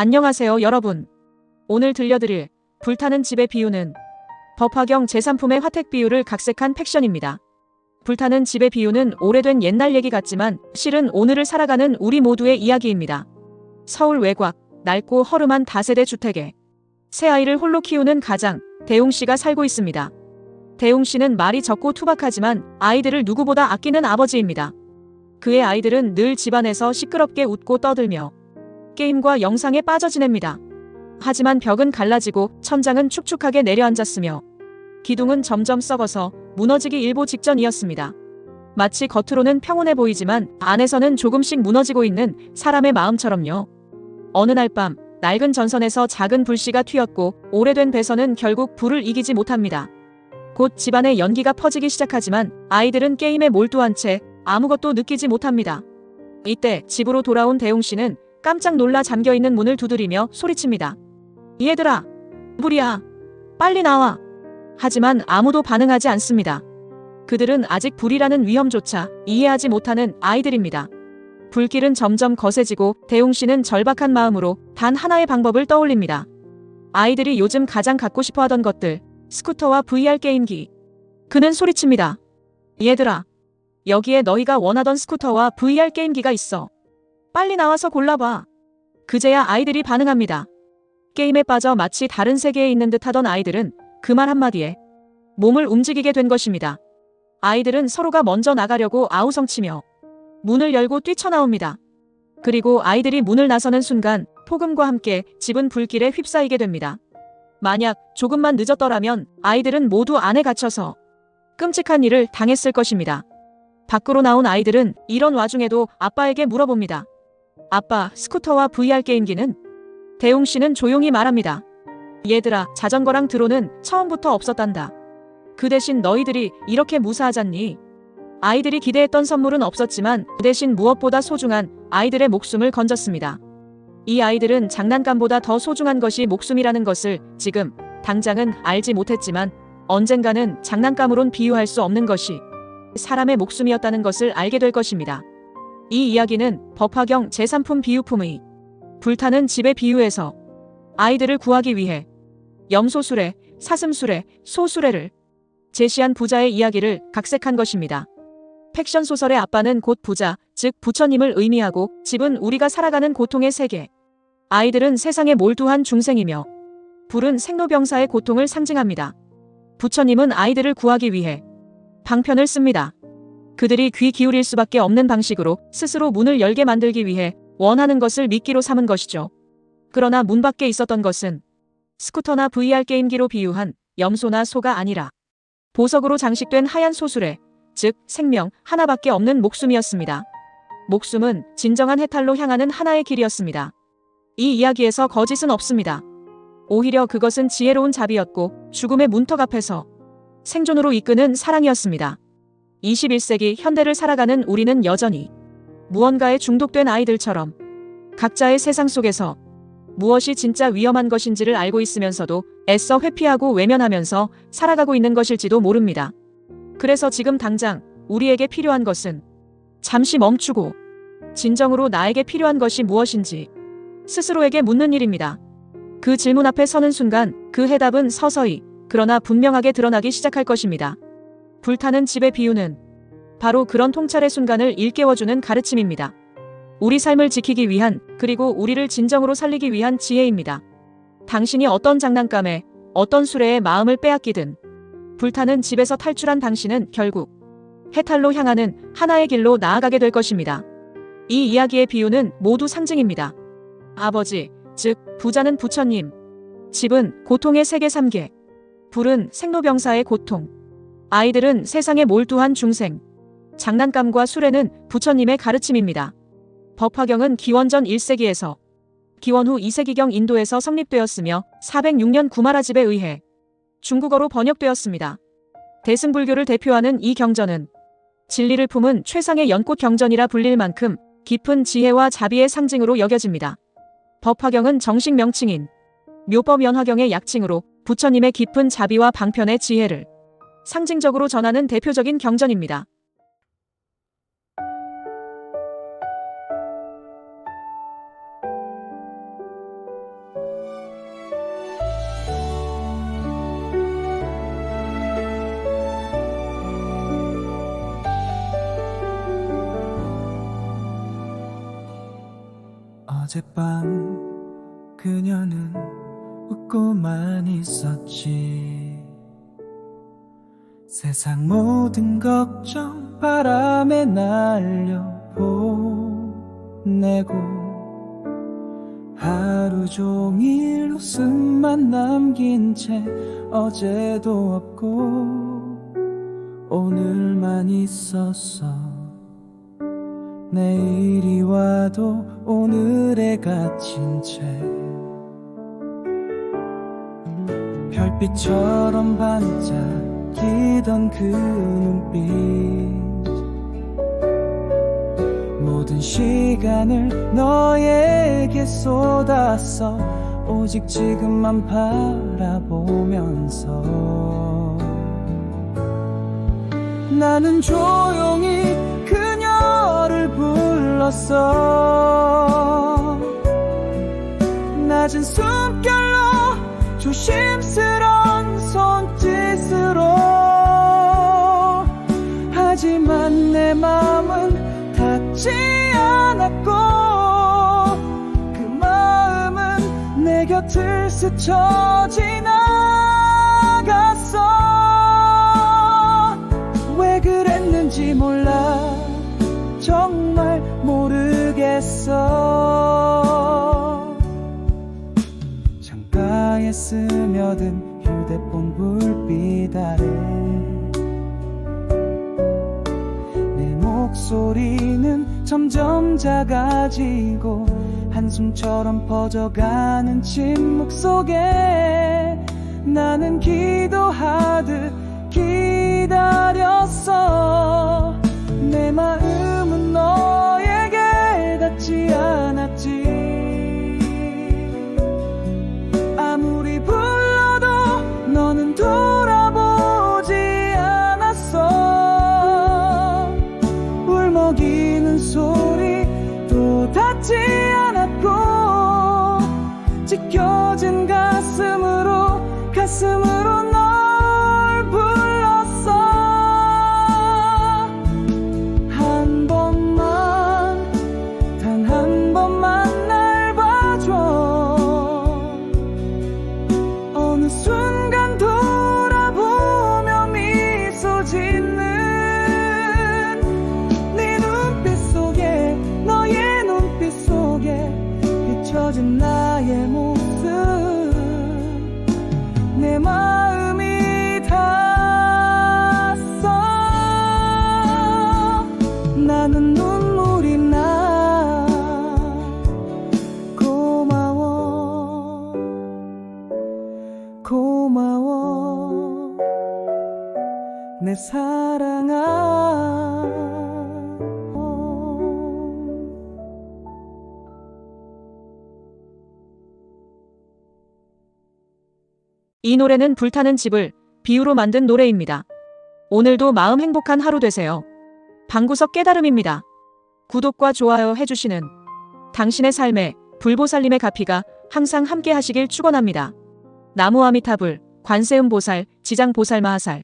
안녕하세요, 여러분. 오늘 들려드릴 불타는 집의 비유는 법화경 제3품의 화택 비유를 각색한 팩션입니다. 불타는 집의 비유는 오래된 옛날 얘기 같지만 실은 오늘을 살아가는 우리 모두의 이야기입니다. 서울 외곽, 낡고 허름한 다세대 주택에 새 아이를 홀로 키우는 가장 대웅 씨가 살고 있습니다. 대웅 씨는 말이 적고 투박하지만 아이들을 누구보다 아끼는 아버지입니다. 그의 아이들은 늘 집안에서 시끄럽게 웃고 떠들며 게임과 영상에 빠져 지냅니다. 하지만 벽은 갈라지고 천장은 축축하게 내려앉았으며 기둥은 점점 썩어서 무너지기 일보 직전이었습니다. 마치 겉으로는 평온해 보이지만 안에서는 조금씩 무너지고 있는 사람의 마음처럼요. 어느 날 밤 낡은 전선에서 작은 불씨가 튀었고 오래된 배선은 결국 불을 이기지 못합니다. 곧 집안에 연기가 퍼지기 시작하지만 아이들은 게임에 몰두한 채 아무것도 느끼지 못합니다. 이때 집으로 돌아온 대웅 씨는 깜짝 놀라 잠겨있는 문을 두드리며 소리칩니다. 얘들아, 불이야. 빨리 나와. 하지만 아무도 반응하지 않습니다. 그들은 아직 불이라는 위험조차 이해하지 못하는 아이들입니다. 불길은 점점 거세지고 대웅 씨는 절박한 마음으로 단 하나의 방법을 떠올립니다. 아이들이 요즘 가장 갖고 싶어 하던 것들, 스쿠터와 VR 게임기. 그는 소리칩니다. 얘들아, 여기에 너희가 원하던 스쿠터와 VR 게임기가 있어. 빨리 나와서 골라봐. 그제야 아이들이 반응합니다. 게임에 빠져 마치 다른 세계에 있는 듯 하던 아이들은 그 말 한마디에 몸을 움직이게 된 것입니다. 아이들은 서로가 먼저 나가려고 아우성치며 문을 열고 뛰쳐나옵니다. 그리고 아이들이 문을 나서는 순간 폭음과 함께 집은 불길에 휩싸이게 됩니다. 만약 조금만 늦었더라면 아이들은 모두 안에 갇혀서 끔찍한 일을 당했을 것입니다. 밖으로 나온 아이들은 이런 와중에도 아빠에게 물어봅니다. 아빠, 스쿠터와 VR 게임기는? 대웅 씨는 조용히 말합니다. 얘들아, 자전거랑 드론은 처음부터 없었단다. 그 대신 너희들이 이렇게 무사하잖니? 아이들이 기대했던 선물은 없었지만 그 대신 무엇보다 소중한 아이들의 목숨을 건졌습니다. 이 아이들은 장난감보다 더 소중한 것이 목숨이라는 것을 지금 당장은 알지 못했지만 언젠가는 장난감으론 비유할 수 없는 것이 사람의 목숨이었다는 것을 알게 될 것입니다. 이 이야기는 법화경 제3품 비유품의 불타는 집의 비유에서 아이들을 구하기 위해 염소수레, 사슴수레, 소수레를 제시한 부자의 이야기를 각색한 것입니다. 팩션 소설의 아빠는 곧 부자, 즉 부처님을 의미하고 집은 우리가 살아가는 고통의 세계. 아이들은 세상에 몰두한 중생이며 불은 생로병사의 고통을 상징합니다. 부처님은 아이들을 구하기 위해 방편을 씁니다. 그들이 귀 기울일 수밖에 없는 방식으로 스스로 문을 열게 만들기 위해 원하는 것을 미끼로 삼은 것이죠. 그러나 문 밖에 있었던 것은 스쿠터나 VR 게임기로 비유한 염소나 소가 아니라 보석으로 장식된 하얀 소수레, 즉 생명 하나밖에 없는 목숨이었습니다. 목숨은 진정한 해탈로 향하는 하나의 길이었습니다. 이 이야기에서 거짓은 없습니다. 오히려 그것은 지혜로운 자비였고 죽음의 문턱 앞에서 생존으로 이끄는 사랑이었습니다. 21세기 현대를 살아가는 우리는 여전히 무언가에 중독된 아이들처럼 각자의 세상 속에서 무엇이 진짜 위험한 것인지를 알고 있으면서도 애써 회피하고 외면하면서 살아가고 있는 것일지도 모릅니다. 그래서 지금 당장 우리에게 필요한 것은 잠시 멈추고 진정으로 나에게 필요한 것이 무엇인지 스스로에게 묻는 일입니다. 그 질문 앞에 서는 순간 그 해답은 서서히 그러나 분명하게 드러나기 시작할 것입니다. 불타는 집의 비유는 바로 그런 통찰의 순간을 일깨워주는 가르침입니다. 우리 삶을 지키기 위한 그리고 우리를 진정으로 살리기 위한 지혜입니다. 당신이 어떤 장난감에 어떤 수레에 마음을 빼앗기든 불타는 집에서 탈출한 당신은 결국 해탈로 향하는 하나의 길로 나아가게 될 것입니다. 이 이야기의 비유는 모두 상징입니다. 아버지, 즉 부자는 부처님, 집은 고통의 세계 3개, 불은 생로병사의 고통, 아이들은 세상에 몰두한 중생, 장난감과 수레는 부처님의 가르침입니다. 법화경은 기원전 1세기에서 기원 후 2세기경 인도에서 성립되었으며 406년 구마라집에 의해 중국어로 번역되었습니다. 대승불교를 대표하는 이 경전은 진리를 품은 최상의 연꽃 경전이라 불릴 만큼 깊은 지혜와 자비의 상징으로 여겨집니다. 법화경은 정식 명칭인 묘법연화경의 약칭으로 부처님의 깊은 자비와 방편의 지혜를 상징적으로 전하는 대표적인 경전입니다. 어젯밤 그녀는 웃고만 있었지 세상 모든 걱정 바람에 날려 보내고 하루 종일 웃음만 남긴 채 어제도 없고 오늘만 있었어 내일이 와도 오늘에 갇힌 채 별빛처럼 반짝 이던 그 눈빛. 모든 시간을 너에게 쏟았어 오직 지금만 바라보면서. 나는 조용히 그녀를 불렀어. 낮은 숨결로 조심스런 손 내 맘은 닿지 않았고 그 마음은 내 곁을 스쳐 지나갔어. 왜 그랬는지 몰라. 정말 모르겠어. 창가에 스며든 휴대폰 불빛 아래 목소리는 점점 작아지고 한숨처럼 퍼져가는 침묵 속에 나는 기도하듯 기다렸어. 내 마음 가슴 고마워 내 사랑아 이 노래는 불타는 집을 비유로 만든 노래입니다. 오늘도 마음 행복한 하루 되세요. 방구석 깨달음입니다. 구독과 좋아요 해주시는 당신의 삶에 불보살님의 가피가 항상 함께 하시길 축원합니다. 나무 아미타불, 관세음 보살, 지장 보살 마하살.